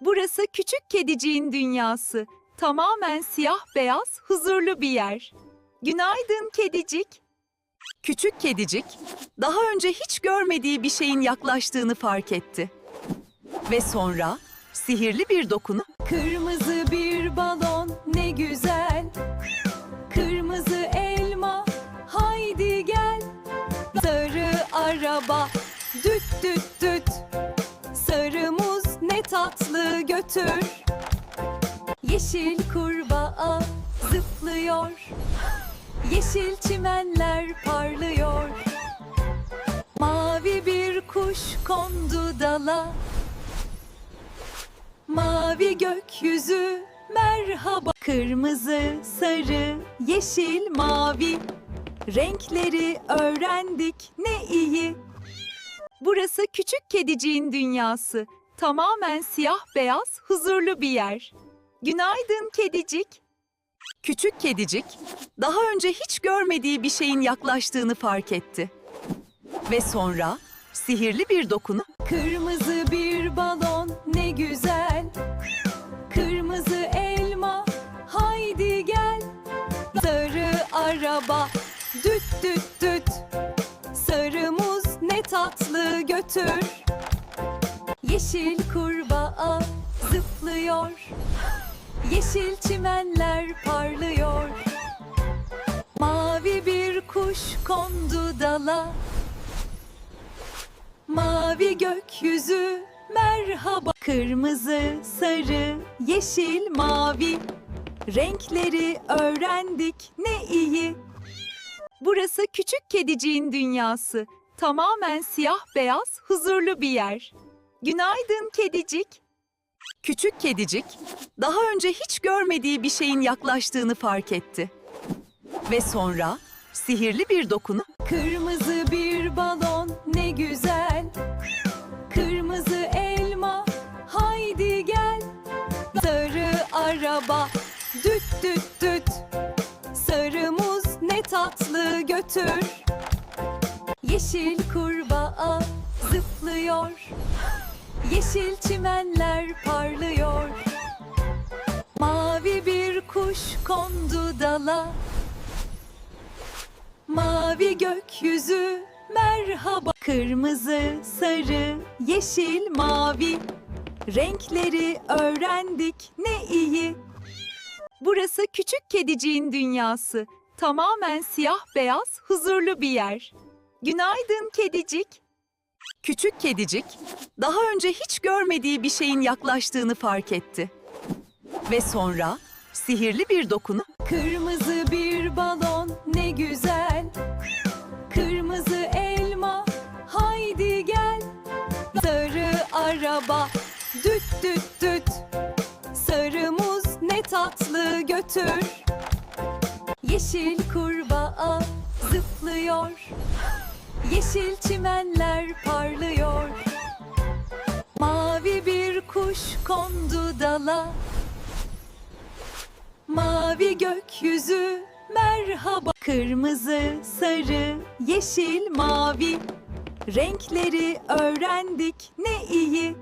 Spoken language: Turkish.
Burası küçük kediciğin dünyası. Tamamen siyah beyaz, huzurlu bir yer. Günaydın kedicik. Küçük kedicik, daha önce hiç görmediği bir şeyin yaklaştığını fark etti. Ve sonra sihirli bir dokunu Kırmızı bir balon ne güzel. Kırmızı elma haydi gel. Sarı araba düt düt düt. Tatlı götür. Yeşil kurbağa zıplıyor. Yeşil çimenler parlıyor. Mavi bir kuş kondu dala. Mavi gökyüzü merhaba. Kırmızı, sarı, yeşil, mavi. Renkleri öğrendik ne iyi. Burası küçük kediciğin dünyası. Tamamen siyah beyaz, huzurlu bir yer. Günaydın kedicik. Küçük kedicik, daha önce hiç görmediği bir şeyin yaklaştığını fark etti. Ve sonra sihirli bir dokunu Kırmızı bir balon ne güzel. Kırmızı elma haydi gel. Sarı araba düt düt düt. Sarı muz ne tatlı götür. Yeşil kurbağa zıplıyor. Yeşil çimenler parlıyor. Mavi bir kuş kondu dala. Mavi gökyüzü merhaba. Kırmızı, sarı, yeşil, mavi. Renkleri öğrendik ne iyi. Burası küçük kediciğin dünyası. Tamamen siyah beyaz, huzurlu bir yer. Günaydın kedicik. Küçük kedicik, daha önce hiç görmediği bir şeyin yaklaştığını fark etti. Ve sonra sihirli bir dokunu Kırmızı bir balon ne güzel. Kırmızı elma haydi gel. Sarı araba düt düt düt. Sarı muz ne tatlı götür. Yeşil kurbağa zıplıyor. Yeşil çimenler parlıyor. Mavi bir kuş kondu dala. Mavi gökyüzü merhaba. Kırmızı, sarı, yeşil, mavi. Renkleri öğrendik ne iyi. Burası küçük kediciğin dünyası. Tamamen siyah beyaz, huzurlu bir yer. Günaydın kedicik. Küçük kedicik, daha önce hiç görmediği bir şeyin yaklaştığını fark etti. Ve sonra sihirli bir dokunu Kırmızı bir balon ne güzel. Kırmızı elma haydi gel. Sarı araba düt düt düt. Sarı muz ne tatlı götür. Yeşil kurbağa zıplıyor. Yeşil çimenler parlıyor. Mavi bir kuş kondu dala. Mavi gökyüzü merhaba. Kırmızı, sarı, yeşil, mavi. Renkleri öğrendik ne iyi.